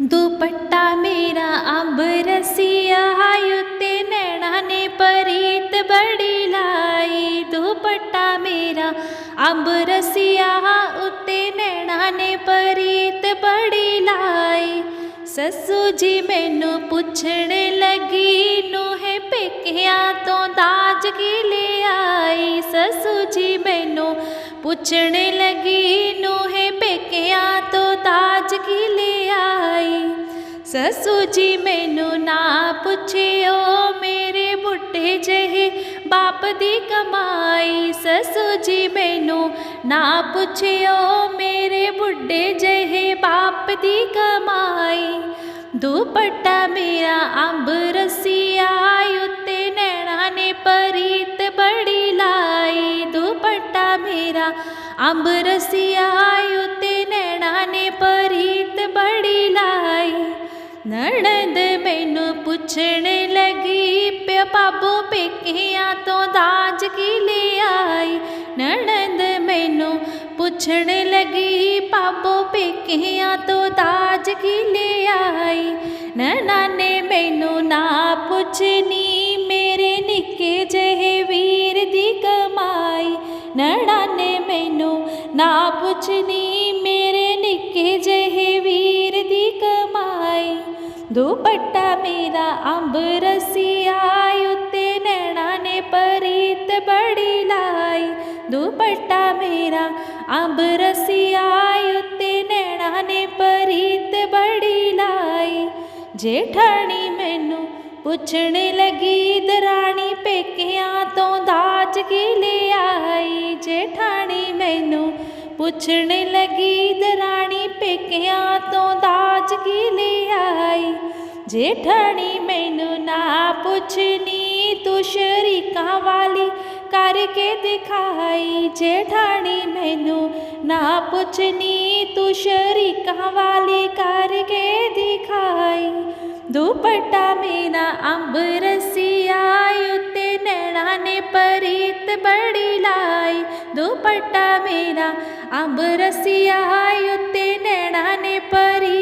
ਦੁਪੱਟਾ ਮੇਰਾ ਅੰਬ ਰਸੀਆ ਉੱਤੇ ਨੈਣਾ ਨੇ ਪਰੀਤ ਬੜੀ ਲਾਈ ਦੁਪੱਟਾ ਮੇਰਾ ਅੰਬ ਰਸੀਆ ਉੱਤੇ ਨੈਣਾ ਨੇ ਪਰੀਤ ਬੜੀ ਲਾਈ ਸੱਸੂ ਜੀ ਮੈਨੂੰ ਪੁੱਛਣ ਲੱਗੀ ਨੂੰ ਪੇਕਿਆਂ ਤੋਂ ਦਾਜ ਕੀ ਲਿਆਈ ਸੱਸੂ ਜੀ ਮੈਨੂੰ ਪੁੱਛਣ ਲੱਗੀ ਨੂੰ ਪੇਕਿਆਂ ਤੋਂ ਦਾਜ ਕੀ ਲੈ ਸੱਸੂ ਜੀ ਮੈਨੂੰ ਨਾ ਪੁੱਛਿਓ, ਮੇਰੇ ਬੁੱਢੇ ਜਿਹੇ ਬਾਪ ਦੀ ਕਮਾਈ। ਸੱਸੂ ਜੀ ਮੈਨੂੰ ਨਾ ਪੁੱਛਿਓ, ਮੇਰੇ ਬੁੱਢੇ ਜਿਹੇ ਬਾਪ ਦੀ ਕਮਾਈ। ਦੁਪੱਟਾ ਮੇਰਾ ਅੰਬ ਰਸੀਆ, ਉੱਤੇ ਨੈਣਾ ਨੇ ਪਰੀਤ ਬੜੀ ਲਾਈ। ਦੁਪੱਟਾ ਮੇਰਾ ਅੰਬ ਰਸੀਆ ਉੱਤੇ ਨਣਦ ਮੈਨੂੰ ਪੁੱਛਣ ਲੱਗੀ ਪਿਆ ਪਾਬੋ ਪੇਕਿਆਂ ਤੋਂ ਦਾਜ ਕੀ ਲਿਆਈ ਨਣਦ ਮੈਨੂੰ ਪੁੱਛਣ ਲੱਗੀ ਪਾਬੋ ਪੇਕਿਆਂ ਤੋਂ ਦਾਜ ਕੀ ਲੈ ਆਈ? ਨਨਾ ਨੇ ਮੈਨੂੰ ਨਾ ਪੁੱਛਨੀ ਮੇਰੇ ਨਿੱਕੇ ਜਿਹੇ ਵੀਰ ਦੀ ਕਮਾਈ? ਨਣਾ ਨੇ ਮੈਨੂੰ ਨਾ ਪੁੱਛਨੀ ਮੇਰੇ ਨਿੱਕੇ ਜਿਹੇ ਦੁਪੱਟਾ ਮੇਰਾ ਅੰਬ ਰਸੀਆ ਉੱਤੇ ਨੈਣਾ ਨੇ ਪਰੀਤ ਬੜੀ ਲਾਈ ਦੁਪੱਟਾ ਮੇਰਾ ਅੰਬ ਰਸੀਆ ਉੱਤੇ ਨੈਣਾ ਨੇ ਪਰੀਤ ਬੜੀ ਲਾਈ ਜੇਠਾਣੀ ਮੈਨੂੰ ਪੁੱਛਣ ਲੱਗੀ ਦਰਾਣੀ ਪੇਕਿਆਂ ਤੋਂ ਦਾਜ ਕੀ ਲਿਆਈ ਜੇਠਾਣੀ ਮੈਨੂੰ ਪੁੱਛਣ ਲੱਗੀ ਦਰਾਣੀ ਪੇਕਿਆਂ ਤੋਂ ਦਾਜ ਕੀ ਲੈ ਜੇਠਣੀ ਮੈਨੂੰ ਨਾ ਪੁੱਛਨੀ ਤੂੰ ਸ਼ਰੀਕਾਂ ਵਾਲੀ ਕਰਕੇ ਦਿਖਾਈ। ਜੇਠਾਣੀ ਮੈਨੂੰ ਨਾ ਪੁੱਛਨੀ ਤੂੰ ਸ਼ਰੀਕਾਂ ਵਾਲੀ ਕਰਕੇ ਦਿਖਾਈ। ਦੁਪੱਟਾ ਮੇਰਾ ਅੰਬ ਰਸੀਆ ਉੱਤੇ ਨੈਣਾ ਨੇ ਪਰੀਤ ਬੜੀ ਲਾਈ। ਦੁਪੱਟਾ ਮੇਰਾ ਅੰਬ ਰਸੀਆ ਉੱਤੇ ਨੈਣਾ ਨੇ ਪਰੀਤ